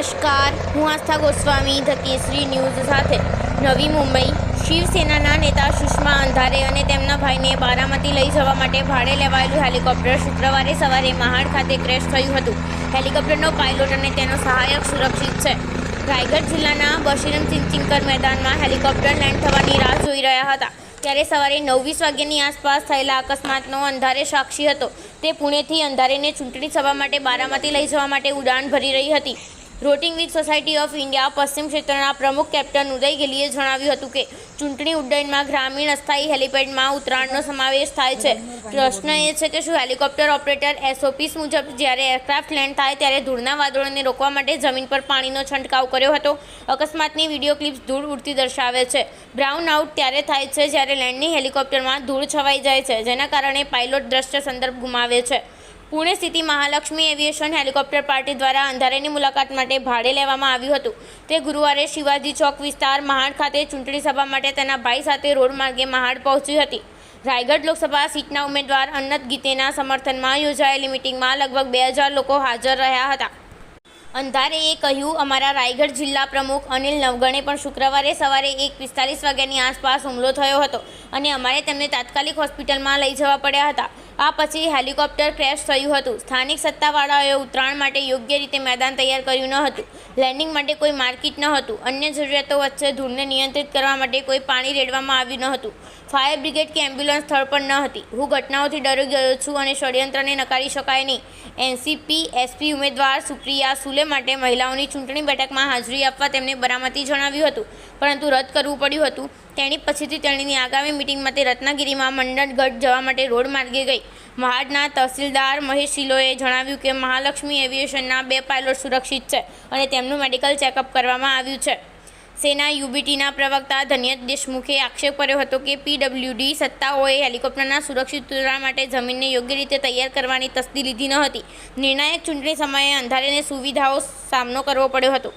નમસ્કાર, હું આસ્થા Goswami, the Kesari news સાથે નવી મુંબઈ. શિવસેનાના નેતા સુષ્મા અંધારે અને તેમના ભાઈને બારામતી લઈ જવા માટે ભાડે લેવાયેલું હેલિકોપ્ટર શુક્રવારે સવારે મહાડ ખાતે ક્રેશ થયું હતું. હેલિકોપ્ટરનો પાયલોટ અને તેનો સહાયક સુરક્ષિત છે. રાયગઢ જિલ્લાના બશીરમ ચિંચિંકર મેદાનમાં હેલિકોપ્ટર લેન્ડ થવાની રાહ જોઈ રહ્યા હતા. ત્યારે સવારે નવ વીસ વાગ્યાની આસપાસ થયેલા અકસ્માતનો અંધારે સાક્ષી હતો. તે પુણેથી અંધારેને ચૂંટણી સભા માટે બારામતી લઈ જવા માટે ઉડાન ભરી રહી હતી. Rotary wing society of India પશ્ચિમ ક્ષેત્રના પ્રમુખ કેપ્ટન ઉદય ગિલીએ જણાવ્યું હતું કે ચૂંટણી ઉડ્ડયનમાં ગ્રામીણ અસ્થાયી હેલિપેડમાં ઉતરાણનો સમાવેશ થાય છે. પ્રશ્ન એ છે કે શું હેલિકોપ્ટર ઓપરેટર એસઓપીસ મુજબ જ્યારે એરક્રાફ્ટ લેન્ડ થાય ત્યારે ધૂળના વાદળોને રોકવા માટે જમીન પર પાણીનો છંટકાવ કર્યો હતો. અકસ્માતની વીડિયો ક્લિપ્સ ધૂળ ઉડતી દર્શાવે છે. બ્રાઉન આઉટ ત્યારે થાય છે જ્યારે લેન્ડની હેલિકોપ્ટરમાં ધૂળ છવાઈ જાય છે, જેના કારણે પાયલોટ દ્રશ્ય સંદર્ભ ગુમાવે છે. પુણે સ્થિત મહાલક્ષ્મી એવિએશન હેલિકોપ્ટર પાર્ટી દ્વારા અંધારેની મુલાકાત માટે ભાડે લેવામાં આવ્યું હતું. તે ગુરુવારે શિવાજી ચોક વિસ્તાર મહાડ ખાતે ચૂંટણી સભા માટે તેના ભાઈ સાથે રોડ માર્ગે મહાડ પહોંચી હતી. રાયગઢ લોકસભા સીટના ઉમેદવાર અન્નત ગીતેના સમર્થનમાં યોજાયેલી મિટિંગમાં લગભગ બે હજાર લોકો હાજર રહ્યા હતા. અંધારેએ કહ્યું, અમારા રાયગઢ જિલ્લા પ્રમુખ અનિલ નવગણે પણ શુક્રવારે સવારે એક પિસ્તાલીસ વાગ્યાની આસપાસ હુમલો થયો હતો અને અમારે તેમને તાત્કાલિક હોસ્પિટલમાં લઈ જવા પડ્યા હતા. આ પછી હેલિકોપ્ટર ક્રેશ થયું હતું. સ્થાનિક સત્તાવાળાઓએ ઉતરાણ માટે યોગ્ય રીતે મેદાન તૈયાર કર્યું ન હતું. લેન્ડિંગ માટે કોઈ માર્કેટ ન હતું. અન્ય જરૂરિયાતો વચ્ચે ધૂળને નિયંત્રિત કરવા માટે કોઈ પાણી રેડવામાં આવ્યું ન હતું. ફાયર બ્રિગેડ કે એમ્બ્યુલન્સ સ્થળ પર ન હતી. હું ઘટનાઓથી ડરી ગયો છું અને ષડયંત્રને નકારી શકાય નહીં. એનસીપી, એસપી ઉમેદવાર સુપ્રિયા સુલે માટે મહિલાઓની ચૂંટણી બેઠકમાં હાજરી આપવા તેમને બરામતી જણાવ્યું હતું. પરંતુ રદ કરવું પડ્યું હતું. તેણી પછીથી તેણીની આગામી મિટિંગ માટે રત્નાગીરીમાં મંડનગઢ જવા માટે રોડ માર્ગે ગઈ. મહાડના તહસીલદાર મહેશ શિલોએ જણાવ્યું કે મહાલક્ષ્મી એવિએશનના બે પાયલોટ સુરક્ષિત છે અને તેમનું મેડિકલ ચેકઅપ કરવામાં આવ્યું છે. સેના યુબીટીના પ્રવક્તા ધન્યત દેશમુખે આક્ષેપ કર્યો હતો કે પીડબ્લ્યુડી સત્તાઓએ હેલિકોપ્ટરના સુરક્ષિત ઉતરાણ માટે જમીનને યોગ્ય રીતે તૈયાર કરવાની તસ્દી લીધી ન હતી. નિર્ણાયક ચૂંટણી સમયે અંધારેને સુવિધાઓ સામનો કરવો પડ્યો હતો.